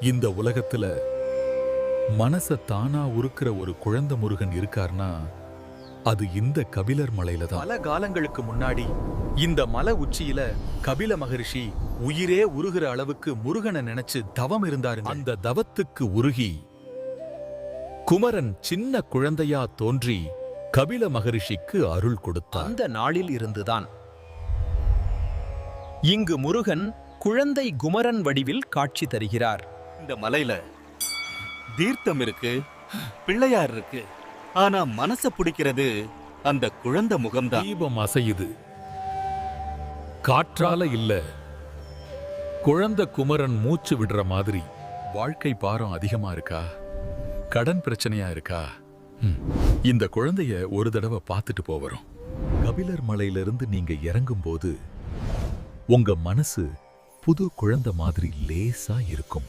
இந்த உலகத்துல மனச தானா உருக்குற ஒரு குழந்தை முருகன் இருக்கார்னா அது இந்த கபிலர் மலையில தான். பல காலங்களுக்கு முன்னாடி இந்த மலை உச்சியில கபில மகரிஷி உயிரே உருகிற அளவுக்கு முருகனை நினைச்சு தவம் இருந்தாருங்க. அந்த தவத்துக்கு உருகி குமரன் சின்ன குழந்தையா தோன்றி கபில மகரிஷிக்கு அருள் கொடுத்தார். அந்த நாளில் இருந்துதான் இங்கு முருகன் குழந்தை குமரன் வடிவில் காட்சி தருகிறார். இந்த மலையில தீர்த்தம் இருக்கு பிள்ளையார் இருக்கு. ஆனா மனச பிடிக்கிறது அந்த குழந்தை முகம்தான். தீபம் அசையுது. காற்றால இல்ல குழந்தை குமரன் மூச்சு விடுற மாதிரி வாழ்க்கை பாரம் அதிகமா இருக்கா? கடன் பிரச்சனையா இருக்கா? இந்த குழந்தைய ஒரு தடவை பார்த்துட்டு போவரும். கபிலர் மலையிலிருந்து நீங்க இறங்கும் போது உங்க மனசு புது குழந்தை மாதிரி லேசா இருக்கும்.